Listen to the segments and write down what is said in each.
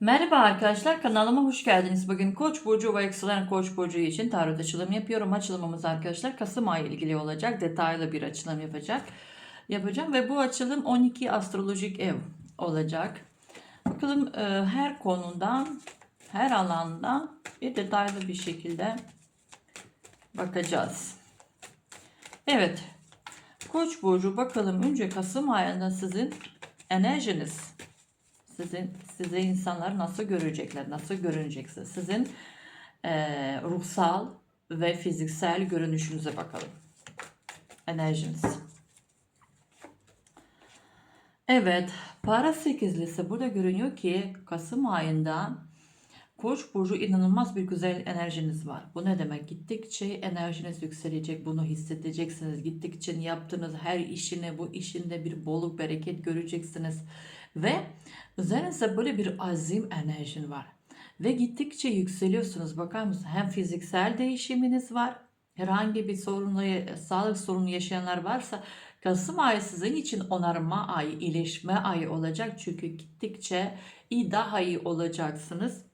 Merhaba arkadaşlar kanalıma hoş geldiniz. Bugün Koç burcu ve yükselen Koç burcu için tarot açılım yapıyorum. Açılımımız arkadaşlar Kasım ayı ilgili olacak. Detaylı bir açılım yapacak. Yapacağım ve bu açılım 12 astrolojik ev olacak. Bakalım e, her konudan, her alanda bir detaylı bir şekilde bakacağız. Evet. Koç burcu bakalım önce Kasım ayında sizin enerjiniz sizin size insanlar nasıl görecekler, nasıl görüneceksiniz? Sizin eee, ruhsal ve fiziksel görünüşünüze bakalım. Enerjiniz. Evet, para sekizlisi burada görünüyor ki Kasım ayında Koç burcu inanılmaz bir güzel enerjiniz var. Bu ne demek? Gittikçe enerjiniz yükselecek. Bunu hissedeceksiniz. Gittikçe yaptığınız her işine bu işinde bir bolluk bereket göreceksiniz. Ve üzerinizde böyle bir azim enerjin var. Ve gittikçe yükseliyorsunuz. Bakar mısınız? Hem fiziksel değişiminiz var. Herhangi bir sorunla, sağlık sorunu yaşayanlar varsa Kasım ayı sizin için onarma ayı, iyileşme ayı olacak. Çünkü gittikçe iyi daha iyi olacaksınız.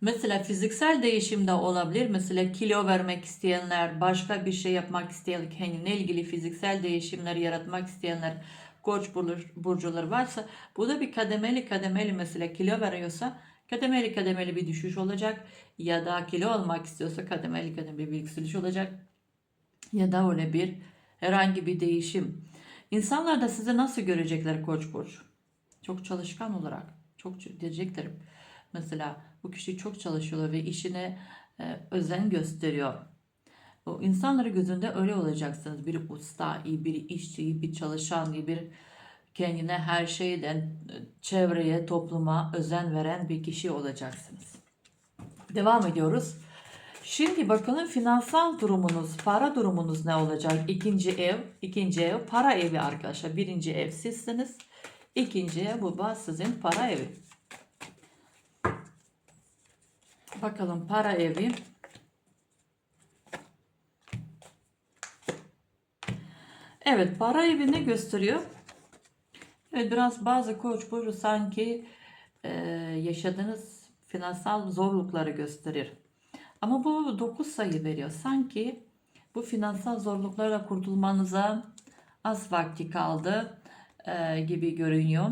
Mesela fiziksel değişim de olabilir. Mesela kilo vermek isteyenler, başka bir şey yapmak isteyen, kendine ilgili fiziksel değişimler yaratmak isteyenler, koç burcu- burcuları varsa bu da bir kademeli kademeli mesela kilo veriyorsa kademeli kademeli bir düşüş olacak ya da kilo almak istiyorsa kademeli kademeli bir yükseliş olacak ya da öyle bir herhangi bir değişim. İnsanlar da sizi nasıl görecekler koç burcu? Çok çalışkan olarak, çok diyecekler. Mesela bu kişi çok çalışıyor ve işine e, özen gösteriyor. İnsanları gözünde öyle olacaksınız. Bir usta, iyi bir işçi, iyi bir çalışan, iyi bir kendine her şeyden çevreye, topluma özen veren bir kişi olacaksınız. Devam ediyoruz. Şimdi bakalım finansal durumunuz, para durumunuz ne olacak? İkinci ev, ikinci ev para evi arkadaşlar. Birinci ev sizsiniz. İkinci ev bu sizin para evi. Bakalım para evi. Evet para evi ne gösteriyor? Evet biraz bazı koç burcu sanki e, yaşadığınız finansal zorlukları gösterir. Ama bu 9 sayı veriyor. Sanki bu finansal zorluklara kurtulmanıza az vakti kaldı e, gibi görünüyor.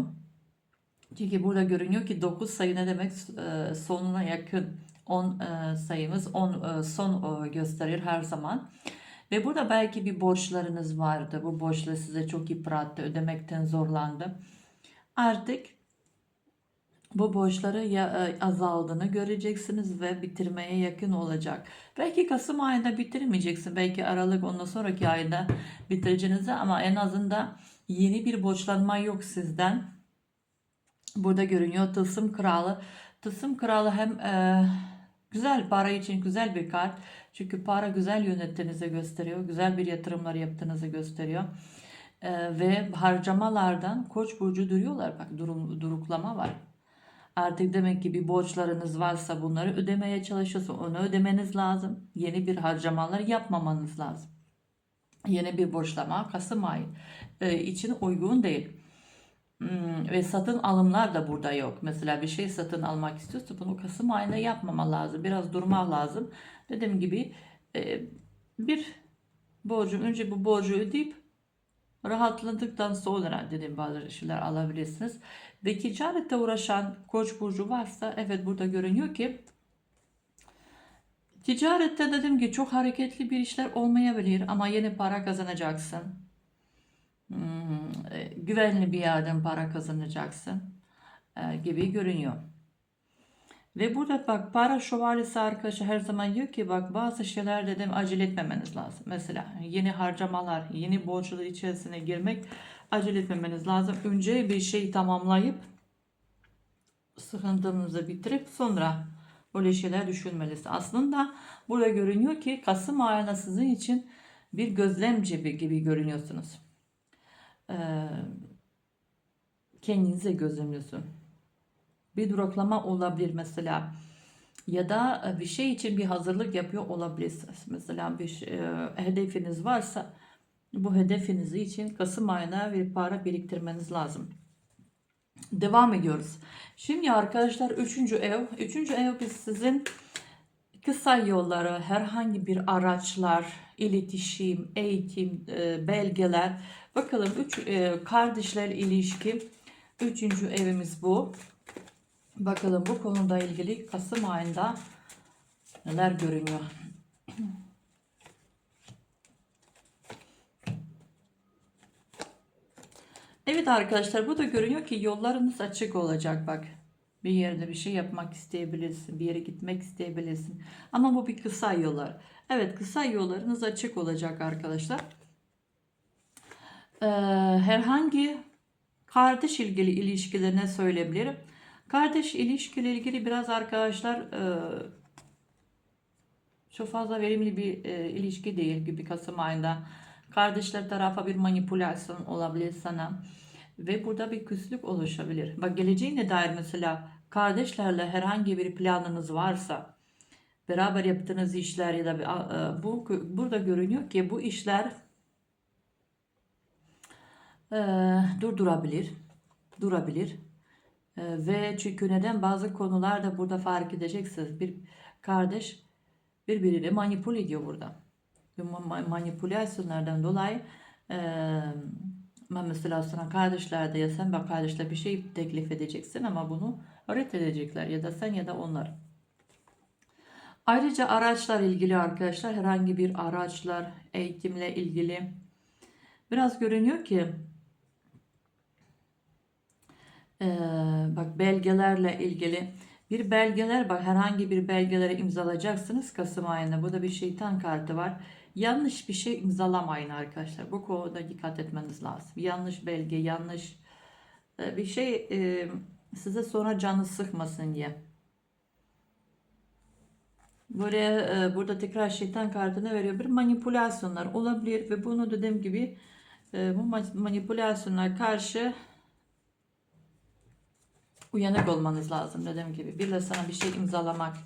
Çünkü burada görünüyor ki 9 sayı ne demek E, sonuna yakın 10 e, sayımız 10 e, son e, gösterir her zaman. Ve burada belki bir borçlarınız vardı. Bu borçlar size çok yıprattı, ödemekten zorlandı. Artık bu borçları ya, e, azaldığını göreceksiniz ve bitirmeye yakın olacak. Belki Kasım ayında bitirmeyeceksin. Belki Aralık ondan sonraki ayda bitireceğinizi ama en azından yeni bir borçlanma yok sizden. Burada görünüyor Tılsım Kralı. Tılsım Kralı hem e, güzel para için güzel bir kart. Çünkü para güzel yönettiğinizi gösteriyor. Güzel bir yatırımlar yaptığınızı gösteriyor. E, ve harcamalardan Koç burcu duruyorlar. Bak durum, duruklama var. Artık demek ki bir borçlarınız varsa bunları ödemeye çalışıyorsun. Onu ödemeniz lazım. Yeni bir harcamalar yapmamanız lazım. Yeni bir borçlama Kasım ayı e, için uygun değil. Hmm, ve satın alımlar da burada yok. Mesela bir şey satın almak istiyorsa bunu Kasım ayında yapmama lazım. Biraz durma lazım. Dediğim gibi e, bir borcum önce bu borcu ödeyip rahatladıktan sonra dediğim bazı şeyler alabilirsiniz. Ve ticarette uğraşan koç burcu varsa evet burada görünüyor ki ticarette dedim ki çok hareketli bir işler olmayabilir ama yeni para kazanacaksın. Güvenli bir yerden para kazanacaksın e, gibi görünüyor. Ve burada bak para şövalyesi arkadaşı her zaman diyor ki bak bazı şeyler dedim acele etmemeniz lazım. Mesela yeni harcamalar, yeni borçlar içerisine girmek acele etmemeniz lazım. Önce bir şey tamamlayıp sıkıntınızı bitirip sonra öyle şeyler düşünmelisiniz. Aslında burada görünüyor ki Kasım ayında sizin için bir gözlemci gibi görünüyorsunuz. Kendinize gözlemliyorsun. Bir duraklama olabilir mesela ya da bir şey için bir hazırlık yapıyor olabilirsiniz. Mesela bir e, hedefiniz varsa bu hedefiniz için Kasım ayına bir para biriktirmeniz lazım. Devam ediyoruz. Şimdi arkadaşlar üçüncü ev. Üçüncü ev biz sizin kısa yolları, herhangi bir araçlar, iletişim, eğitim, e, belgeler. Bakalım üç e, kardeşler ilişki. Üçüncü evimiz bu. Bakalım bu konuda ilgili Kasım ayında neler görünüyor. Evet arkadaşlar bu da görünüyor ki yollarınız açık olacak bak. Bir yerde bir şey yapmak isteyebilirsin, bir yere gitmek isteyebilirsin. Ama bu bir kısa yollar. Evet kısa yollarınız açık olacak arkadaşlar. Ee, herhangi kardeş ilgili ilişkilerine söyleyebilirim. Kardeş ilişkiyle ilgili biraz arkadaşlar e, çok fazla verimli bir e, ilişki değil gibi Kasım ayında. Kardeşler tarafa bir manipülasyon olabilir sana. Ve burada bir küslük oluşabilir. Bak geleceğine dair mesela kardeşlerle herhangi bir planınız varsa beraber yaptığınız işler ya da bir, e, bu burada görünüyor ki bu işler e, durdurabilir, durabilir. E, ve çünkü neden bazı konularda burada fark edeceksiniz. Bir kardeş birbirini manipüle ediyor burada. Bu ma- manipülasyonlardan dolayı e, mesela sana kardeşlerde ya sen bak kardeşler bir şey teklif edeceksin ama bunu reddedecekler ya da sen ya da onlar. Ayrıca araçlar ilgili arkadaşlar herhangi bir araçlar eğitimle ilgili biraz görünüyor ki e, bak belgelerle ilgili bir belgeler bak herhangi bir belgelere imzalayacaksınız Kasım ayında. Bu da bir şeytan kartı var. Yanlış bir şey imzalamayın arkadaşlar. Bu konuda dikkat etmeniz lazım. Yanlış belge, yanlış e, bir şey e, size sonra canı sıkmasın diye. Böyle e, burada tekrar şeytan kartını veriyor. Bir manipülasyonlar olabilir ve bunu dediğim gibi bu manipülasyonlar karşı uyanık olmanız lazım dediğim gibi. Birileri sana bir şey imzalamak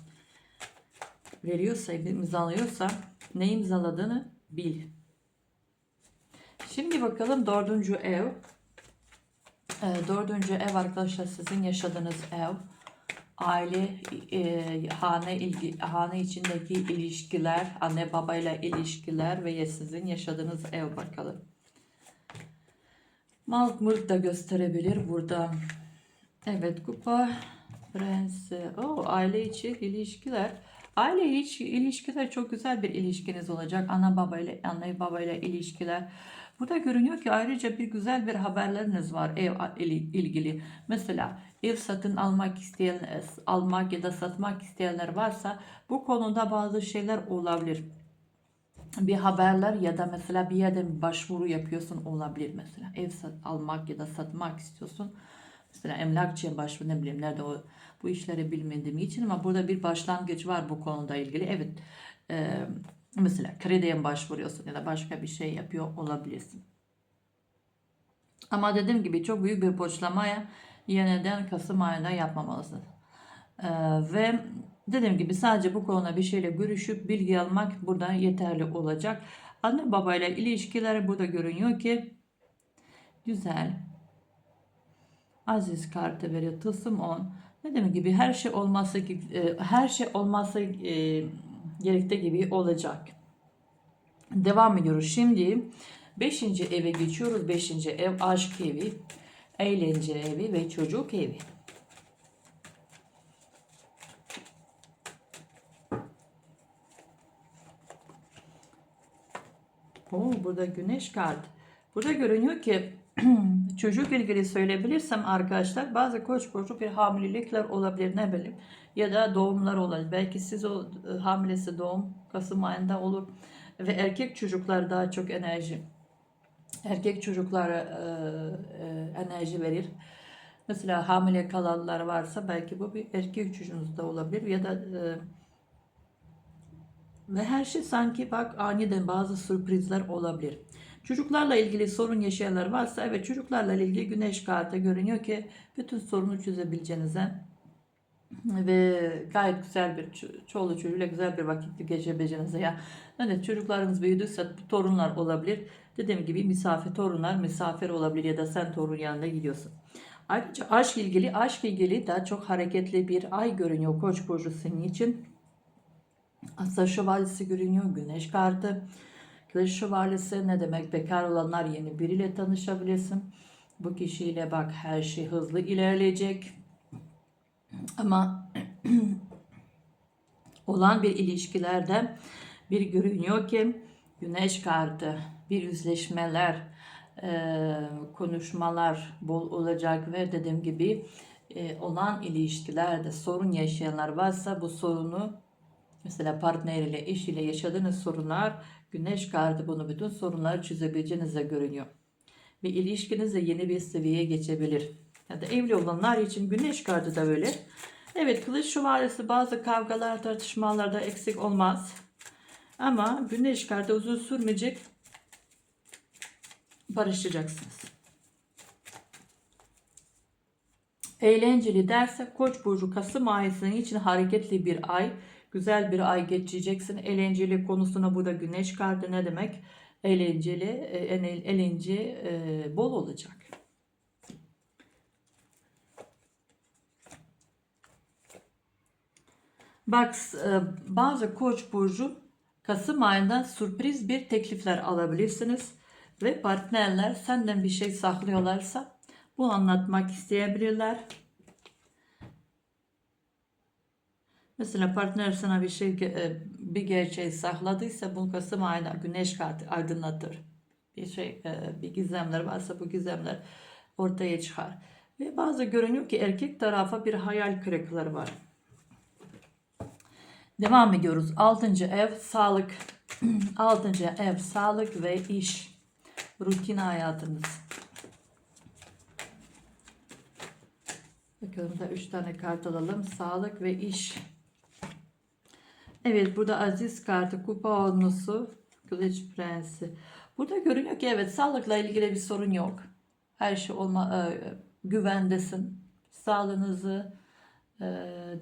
veriyorsa, imzalıyorsa ne imzaladığını bil. Şimdi bakalım dördüncü ev. E, dördüncü ev arkadaşlar sizin yaşadığınız ev. Aile, e, hane ilgi, hane içindeki ilişkiler, anne babayla ilişkiler ve sizin yaşadığınız ev bakalım. Mal mülk da gösterebilir burada. Evet kupa prensi. O aile içi ilişkiler. Aile içi ilişkiler çok güzel bir ilişkiniz olacak. Ana babayla anne babayla ilişkiler. Burada görünüyor ki ayrıca bir güzel bir haberleriniz var ev ilgili. Mesela ev satın almak isteyen, almak ya da satmak isteyenler varsa bu konuda bazı şeyler olabilir. Bir haberler ya da mesela bir yerde başvuru yapıyorsun olabilir mesela. Ev almak ya da satmak istiyorsun. Mesela emlakçıya başvuru ne bileyim nerede o bu işleri bilmediğim için ama burada bir başlangıç var bu konuda ilgili. Evet e, mesela krediye başvuruyorsun ya da başka bir şey yapıyor olabilirsin. Ama dediğim gibi çok büyük bir borçlamaya yeniden Kasım ayında yapmamalısın. E, ve dediğim gibi sadece bu konuda bir şeyle görüşüp bilgi almak burada yeterli olacak. Anne babayla ilişkiler burada görünüyor ki güzel. Aziz kartı veriyor. Tılsım 10. Ne demek gibi her şey gibi e, her şey olması e, gerektiği gibi olacak. Devam ediyoruz. Şimdi 5. eve geçiyoruz. 5. ev aşk evi, eğlence evi ve çocuk evi. Oo, burada güneş kart. Burada görünüyor ki çocuk ilgili söyleyebilirsem arkadaşlar bazı koç burcu bir hamilelikler olabilir ne bileyim ya da doğumlar olabilir. Belki siz o e, hamilesi doğum Kasım ayında olur ve erkek çocuklar daha çok enerji erkek çocuklara e, e, enerji verir. Mesela hamile kalanlar varsa belki bu bir erkek çocuğunuzda olabilir ya da e, ve her şey sanki bak aniden bazı sürprizler olabilir. Çocuklarla ilgili sorun yaşayanlar varsa evet çocuklarla ilgili güneş kartı görünüyor ki bütün sorunu çözebileceğinize ve gayet güzel bir çoğulu çocuğuyla güzel bir vakit geçirebileceğinize ya evet çocuklarınız büyüdüyse torunlar olabilir dediğim gibi misafir torunlar misafir olabilir ya da sen torun yanında gidiyorsun Ayrıca aşk ilgili, aşk ilgili daha çok hareketli bir ay görünüyor Koç burcu senin için. Asa şövalyesi görünüyor, güneş kartı. Kılıç şövalyesi ne demek? Bekar olanlar yeni biriyle tanışabilirsin. Bu kişiyle bak her şey hızlı ilerleyecek. Ama olan bir ilişkilerde bir görünüyor ki güneş kartı, bir yüzleşmeler, e, konuşmalar bol olacak ve dediğim gibi e, olan ilişkilerde sorun yaşayanlar varsa bu sorunu mesela partneriyle, eşiyle yaşadığınız sorunlar güneş kartı bunu bütün sorunları çözebileceğinize görünüyor. Ve ilişkiniz yeni bir seviyeye geçebilir. Ya da evli olanlar için güneş kartı da böyle. Evet kılıç şövalyesi bazı kavgalar tartışmalarda eksik olmaz. Ama güneş kartı uzun sürmeyecek. Barışacaksınız. Eğlenceli derse Koç burcu Kasım ayı senin için hareketli bir ay, güzel bir ay geçeceksin. Eğlenceli konusuna burada güneş kartı ne demek? Eğlenceli, e, eğlen- eğlence e, bol olacak. Bak e, bazı Koç burcu Kasım ayında sürpriz bir teklifler alabilirsiniz ve partnerler senden bir şey saklıyorlarsa bunu anlatmak isteyebilirler. Mesela partner sana bir şey e, bir gerçeği sakladıysa bu Kasım ayında güneş aydınlatır. Bir şey e, bir gizemler varsa bu gizemler ortaya çıkar. Ve bazı görünüyor ki erkek tarafa bir hayal kırıklığı var. Devam ediyoruz. 6. ev sağlık. 6. ev sağlık ve iş. Rutin hayatınız. Bakalım da 3 tane kart alalım. Sağlık ve iş. Evet burada aziz kartı kupa onlusu kılıç prensi. Burada görünüyor ki evet sağlıkla ilgili bir sorun yok. Her şey olma e, güvendesin. Sağlığınızı e,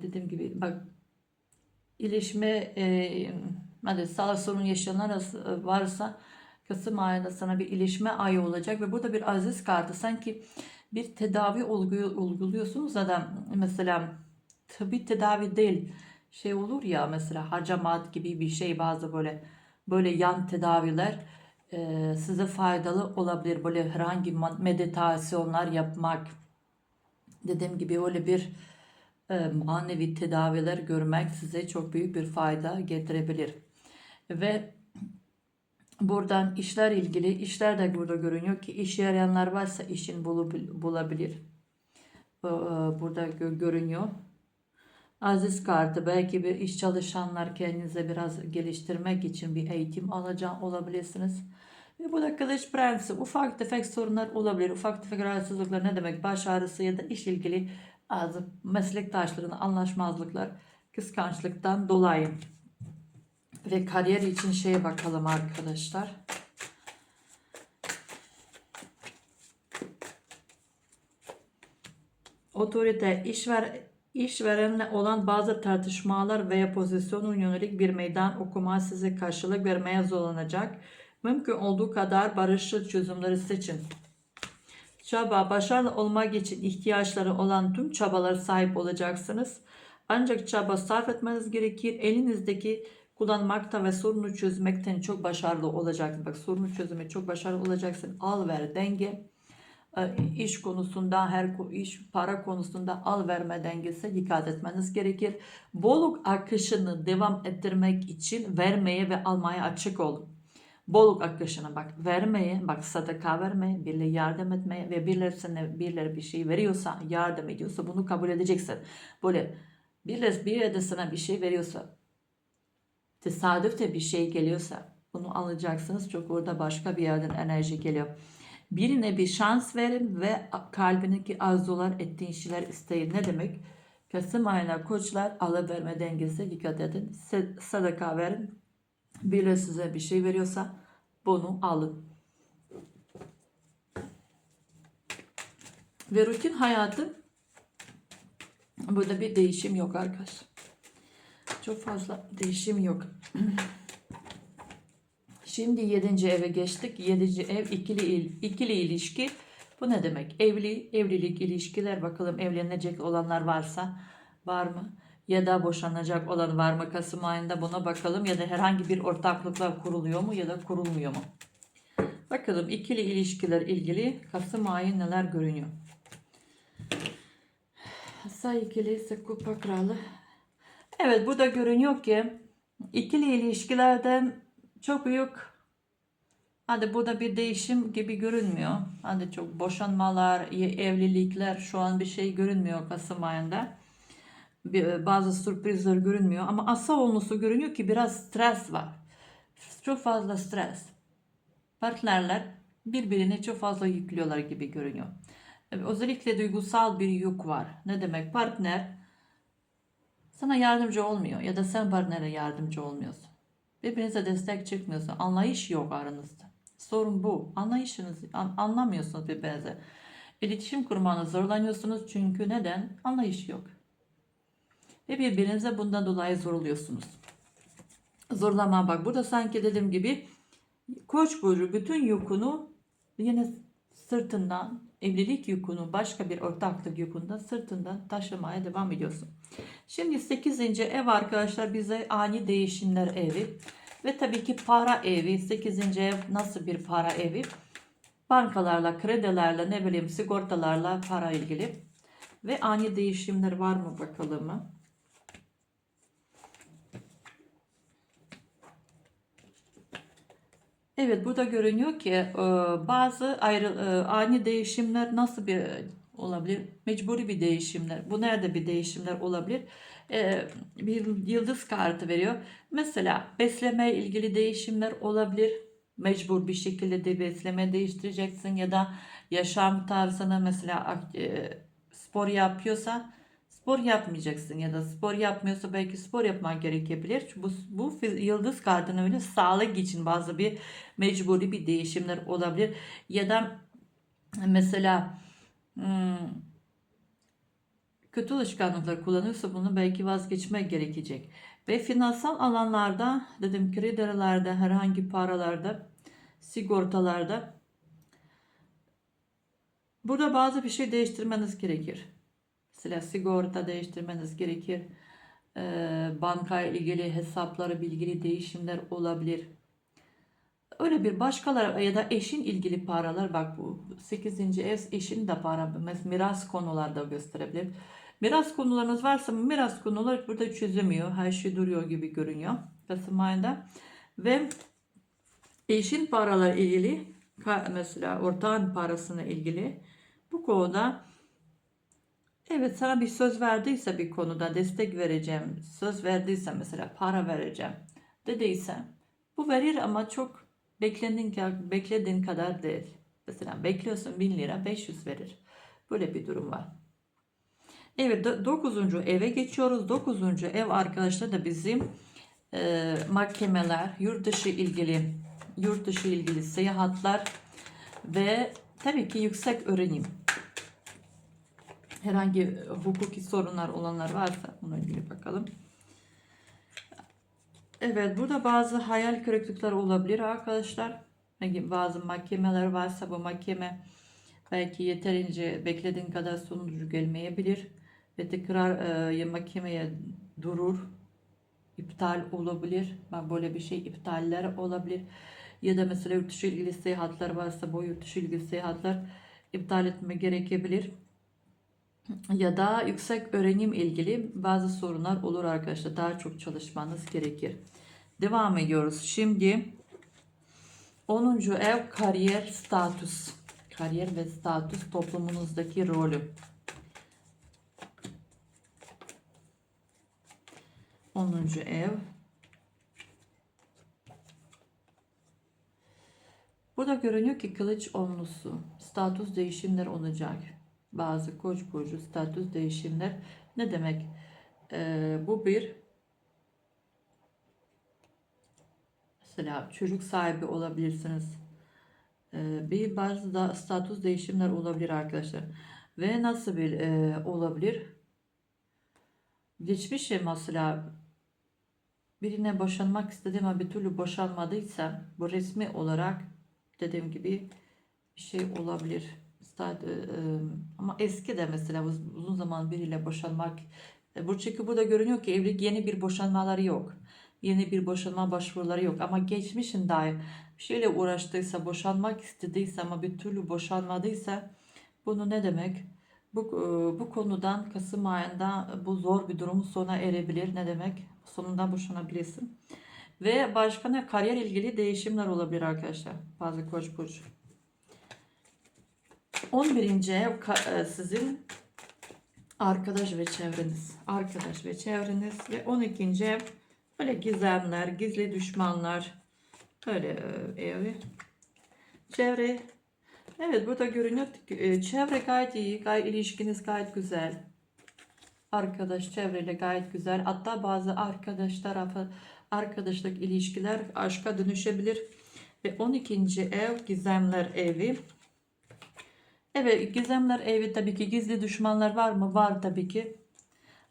dediğim gibi bak iyileşme e, hadi sağlık sorun yaşayanlar varsa Kasım ayında sana bir iyileşme ayı olacak ve burada bir aziz kartı sanki bir tedavi uyguluyorsunuz ya da mesela tıbbi tedavi değil şey olur ya mesela hacamat gibi bir şey bazı böyle böyle yan tedaviler e, size faydalı olabilir. Böyle herhangi meditasyonlar yapmak dediğim gibi öyle bir e, manevi tedaviler görmek size çok büyük bir fayda getirebilir. Ve buradan işler ilgili işler de burada görünüyor ki iş arayanlar varsa işin bulabilir. E, burada görünüyor. Aziz kartı belki bir iş çalışanlar kendinize biraz geliştirmek için bir eğitim alacak olabilirsiniz. Ve bu da kılıç prensi ufak tefek sorunlar olabilir. Ufak tefek rahatsızlıklar ne demek? Baş ağrısı ya da iş ilgili bazı meslektaşlarına anlaşmazlıklar kıskançlıktan dolayı. Ve kariyer için şeye bakalım arkadaşlar. Otorite, işver, işverenle olan bazı tartışmalar veya pozisyonun yönelik bir meydan okuma size karşılık vermeye zorlanacak. Mümkün olduğu kadar barışçıl çözümleri seçin. Çaba, başarılı olmak için ihtiyaçları olan tüm çabalara sahip olacaksınız. Ancak çaba sarf etmeniz gerekir. Elinizdeki kullanmakta ve sorunu çözmekten çok başarılı olacaksın. Bak sorunu çözmeye çok başarılı olacaksın. Al ver denge. İş konusunda her iş para konusunda al verme dengesi dikkat etmeniz gerekir. Bolluk akışını devam ettirmek için vermeye ve almaya açık olun. Bolluk akışına bak vermeye, bak sadaka vermeye, birileri yardım etmeye ve birileri sana birileri bir şey veriyorsa, yardım ediyorsa bunu kabul edeceksin. Böyle birileri bir de sana bir şey veriyorsa, tesadüf de bir şey geliyorsa bunu alacaksınız. Çok orada başka bir yerden enerji geliyor. Birine bir şans verin ve kalbindeki arzular ettiğin şeyler isteyin. Ne demek? Kasım ayına koçlar alıverme dengesi dikkat edin. Sadaka verin. Biri size bir şey veriyorsa bunu alın. Ve rutin hayatı burada bir değişim yok arkadaşlar. Çok fazla değişim yok. Şimdi 7. eve geçtik. 7. ev ikili, il, ikili ilişki. Bu ne demek? Evli, evlilik, ilişkiler bakalım evlenecek olanlar varsa var mı? Ya da boşanacak olan var mı Kasım ayında buna bakalım ya da herhangi bir ortaklıklar kuruluyor mu ya da kurulmuyor mu? Bakalım ikili ilişkiler ilgili Kasım ayı neler görünüyor? Sa ikili kupa kralı. Evet burada görünüyor ki ikili ilişkilerde çok büyük hadi burada bir değişim gibi görünmüyor. Hadi çok boşanmalar, evlilikler şu an bir şey görünmüyor Kasım ayında. Bir- Bazı sürprizler görünmüyor ama asa olması görünüyor ki biraz stres var. Çok fazla stres. Partnerler birbirine çok fazla yüklüyorlar gibi görünüyor. Özellikle duygusal bir yük var. Ne demek? Partner sana yardımcı olmuyor ya da sen partnere yardımcı olmuyorsun. Birbirinize destek çıkmıyorsun. Anlayış yok aranızda. Sorun bu. Anlayışınızı an- anlamıyorsunuz birbirinize. İletişim kurmanı zorlanıyorsunuz çünkü neden? Anlayış yok. Ve birbirinize bundan dolayı zorluyorsunuz. Zorlama bak. Burada sanki dediğim gibi Koç burcu bütün yükünü yine sırtından evlilik yükünü başka bir ortaklık yükünden sırtından taşımaya devam ediyorsun. Şimdi 8. ev arkadaşlar bize ani değişimler evi ve tabii ki para evi. 8. ev nasıl bir para evi? Bankalarla, kredilerle, ne bileyim sigortalarla para ilgili. Ve ani değişimler var mı bakalım mı? Evet burada görünüyor ki e, bazı ayrı e, ani değişimler nasıl bir olabilir? Mecburi bir değişimler. Bu nerede bir değişimler olabilir? E, Bir yıldız kartı veriyor. Mesela besleme ilgili değişimler olabilir. Mecbur bir şekilde de besleme değiştireceksin ya da yaşam tarzını mesela spor yapıyorsa spor yapmayacaksın ya da spor yapmıyorsa belki spor yapman gerekebilir. Bu, bu fiz- yıldız kartına öyle sağlık için bazı bir mecburi bir değişimler olabilir. Ya da mesela hmm, kötü alışkanlıklar kullanıyorsa bunu belki vazgeçmek gerekecek. Ve finansal alanlarda dedim kredilerde herhangi paralarda sigortalarda burada bazı bir şey değiştirmeniz gerekir. Mesela sigorta değiştirmeniz gerekir. Ee, banka ilgili hesapları ilgili değişimler olabilir. Öyle bir başkalar ya da eşin ilgili paralar bak bu 8. ev eşin de para miras konularda gösterebilir. Miras konularınız varsa miras konuları burada çözemiyor. Her şey duruyor gibi görünüyor Kasım ayında. Ve eşin paralar ilgili mesela ortağın parasına ilgili bu konuda evet sana bir söz verdiyse bir konuda destek vereceğim söz verdiyse mesela para vereceğim dediyse bu verir ama çok beklediğin, beklediğin kadar değil. Mesela bekliyorsun 1000 lira 500 verir. Böyle bir durum var. Evet 9. eve geçiyoruz. 9. ev arkadaşlar da bizim e, mahkemeler, yurt dışı ilgili yurt dışı ilgili seyahatler ve tabii ki yüksek öğrenim. Herhangi hukuki sorunlar olanlar varsa ona ilgili bakalım. Evet burada bazı hayal kırıklıkları olabilir arkadaşlar. Bazı mahkemeler varsa bu mahkeme belki yeterince beklediğin kadar sonucu gelmeyebilir. Ve tekrar e, mahkemeye durur. iptal olabilir. Bak böyle bir şey iptaller olabilir. Ya da mesela yurt dışı ilgili seyahatler varsa bu yurt dışı ilgili seyahatler iptal etme gerekebilir. Ya da yüksek öğrenim ilgili bazı sorunlar olur arkadaşlar. Daha çok çalışmanız gerekir. Devam ediyoruz. Şimdi 10. ev kariyer statüs. Kariyer ve statüs toplumunuzdaki rolü. 10. ev. Burada görünüyor ki kılıç onlusu. Statüs değişimler olacak. Bazı koç burcu statüs değişimler. Ne demek? Ee, bu bir mesela çocuk sahibi olabilirsiniz. Ee, bir bazı da statüs değişimler olabilir arkadaşlar. Ve nasıl bir e, olabilir? Geçmişe mesela birine boşanmak istediğim ama bir türlü boşanmadıysam bu resmi olarak dediğim gibi bir şey olabilir. E, ama eski de mesela uz- uzun zaman biriyle boşanmak e, çünkü burada görünüyor ki evlilik yeni bir boşanmaları yok. Yeni bir boşanma başvuruları yok ama geçmişin dair bir şeyle uğraştıysa, boşanmak istediyse ama bir türlü boşanmadıysa bunu ne demek? Bu, bu konudan Kasım ayında bu zor bir durum sona erebilir. Ne demek? Sonunda boşanabilirsin. Ve başka ne? Kariyer ilgili değişimler olabilir arkadaşlar. Bazı koç burcu. 11. ev e, sizin arkadaş ve çevreniz. Arkadaş ve çevreniz ve 12. ev böyle gizemler, gizli düşmanlar böyle e, evi. Çevre Evet burada görünüyor. e, Çevre gayet iyi. Gayet ilişkiniz gayet güzel. Arkadaş çevreyle gayet güzel. Hatta bazı arkadaş tarafı arkadaşlık ilişkiler aşka dönüşebilir. Ve 12. ev gizemler evi. Evet gizemler evi tabii ki gizli düşmanlar var mı? Var tabii ki.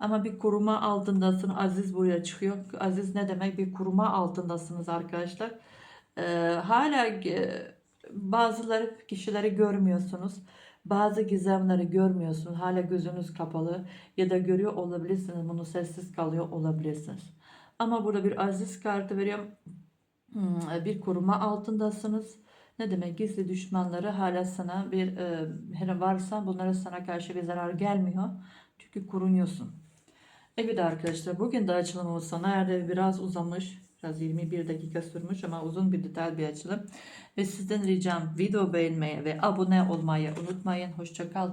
Ama bir koruma altındasın. Aziz buraya çıkıyor. Aziz ne demek? Bir koruma altındasınız arkadaşlar. Ee, hala e, bazıları kişileri görmüyorsunuz. Bazı gizemleri görmüyorsunuz. Hala gözünüz kapalı ya da görüyor olabilirsiniz. Bunu sessiz kalıyor olabilirsiniz. Ama burada bir aziz kartı veriyorum. Hmm, Bir koruma altındasınız. Ne demek? Gizli düşmanları hala sana bir e, her varsa bunlara sana karşı bir zarar gelmiyor. Çünkü korunuyorsun. Evet arkadaşlar bugün de açılımımız sona erdi. Biraz uzamış. Biraz 21 dakika sürmüş ama uzun bir detay bir açılım. Ve sizden ricam video beğenmeyi ve abone olmayı unutmayın. Hoşçakal.